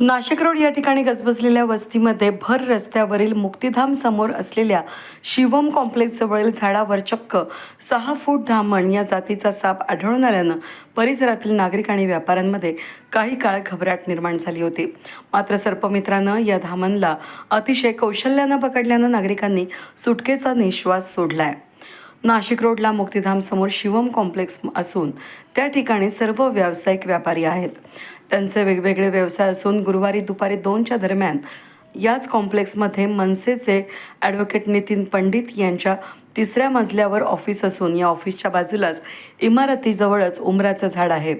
Nashik road या ठिकाणी गजबजलेल्या वस्तीमध्ये भर रस्त्यावरील मुक्तिधाम समोर असलेल्या शिवम कॉम्प्लेक्स जवळील झाडावर चक्क सहा फूट धामण या जातीचा साप आढळून आल्यानं परिसरातील नागरिक आणि व्यापाऱ्यांमध्ये काही काळ घबराट निर्माण झाली होती. मात्र सर्पमित्रानं या धामणला अतिशय कौशल्यानं पकडल्यानं नागरिकांनी सुटकेचा निश्वास सोडलाय. नाशिक रोडला मुक्तिधाम समोर शिवम कॉम्प्लेक्स असून त्या ठिकाणी सर्व व्यावसायिक व्यापारी आहेत. त्यांचे वेगवेगळे व्यवसाय असून गुरुवारी दुपारी दोनच्या दरम्यान याच कॉम्प्लेक्समध्ये मनसेचे ॲडव्होकेट नितीन पंडित यांच्या तिसऱ्या मजल्यावर ऑफिस असून या ऑफिसच्या बाजूलाच इमारतीजवळच उमराचं झाड आहे.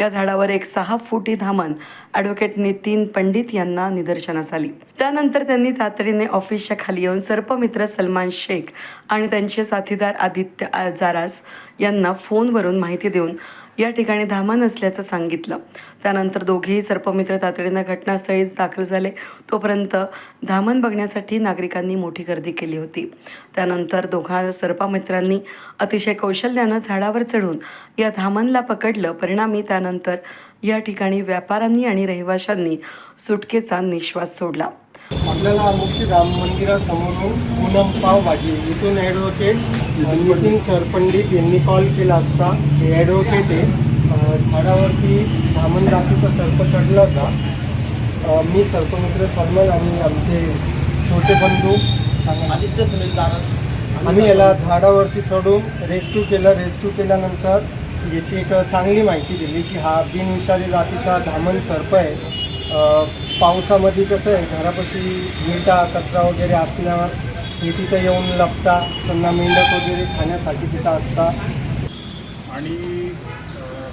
या झाडावर एक सहा फुटी धामण ॲडव्होकेट नितीन पंडित यांना निदर्शनास आली. त्यानंतर त्यांनी तातडीने ऑफिसच्या खाली येऊन सर्पमित्र सलमान शेख आणि त्यांचे साथीदार आदित्य आजारास जारास यांना फोनवरून माहिती देऊन या ठिकाणी धामा असल्याचं सांगितलं. त्यानंतर दोघेही सर्पमित्र तातडीनं घटनास्थळी दाखल झाले. तोपर्यंत धामण बघण्यासाठी नागरिकांनी मोठी गर्दी केली होती. त्यानंतर दोघा सर्पमित्रांनी अतिशय कौशल्यानं झाडावर चढून या धामणला पकडलं. परिणामी त्यानंतर या ठिकाणी व्यापाऱ्यांनी आणि रहिवाशांनी सुटकेचा निश्वास सोडला. आपल्याला मुक्तीधाम मंदिरासमोरून पूनम पावभाजी इथून ॲडव्होकेट नितीन सरपंडित यांनी कॉल केला असता. हे ॲडव्होकेट आहे झाडावरती धामण जातीचा सर्प चढला होता. मी सर्पमित्र सलमान आणि आमचे छोटे बंधू. आदित्य सुनील जारस आम्ही याला झाडावरती चढून रेस्क्यू केलं. रेस्क्यू केल्यानंतर याची एक चांगली माहिती दिली की हा बिनविषारी जातीचा धामण सर्प आहे. पावसामध्ये कसं आहे घरापाशी विटा कचरा वगैरे असल्यावर हे तिथं येऊन लपता त्यांना मेंढक वगैरे खाण्यासाठी तिथं असतात आणि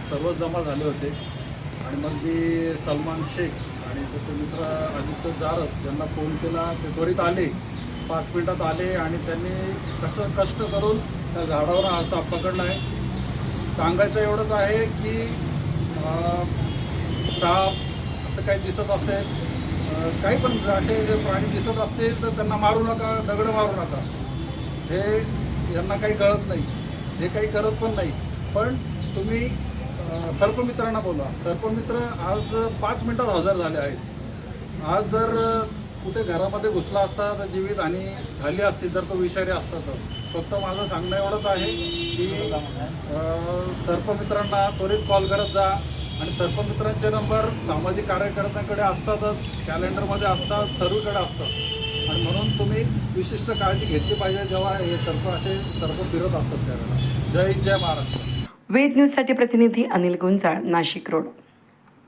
सर्व जमा झाले होते. आणि मग मी सलमान शेख आणि त्याचे मित्र आदित्य जारस यांना फोन केला. ते त्वरित आले. पाच मिनिटात आले आणि त्यांनी कसं कष्ट करून त्या झाडावर हा साप पकडला आहे. सांगायचं एवढंच आहे की साप असं काही दिसत असेल. काही पण असे जे प्राणी दिसत असतील तर त्यांना मारू नका दगड मारू नका. हे यांना काही कळत नाही. हे काही करत पण नाही. पण तुम्ही सर्पमित्रांना बोला सर्पमित्र आज पाच मिनिटात हजर झाले आहेत. आज जर कुठे घरामध्ये घुसला असता तर जीवितहानी झाली असती जर तो विषारी असता तर. फक्त माझं सांगणं एवढंच आहे की सर्पमित्रांना त्वरित कॉल करत जा. आणि सर्पमित्रांचे नंबर सामाजिक कार्यकर्त्यांकडे असतातच कॅलेंडरमध्ये असतात सर्वकडे असतात. आणि म्हणून तुम्ही विशिष्ट काळजी घेतली पाहिजे जेव्हा हे सर्प असे सर्प फिरत असतात त्यावेळेला जय हिंद जय महाराष्ट्र. वेद न्यूजसाठी प्रतिनिधी अनिल गुंजाळ नाशिक रोड.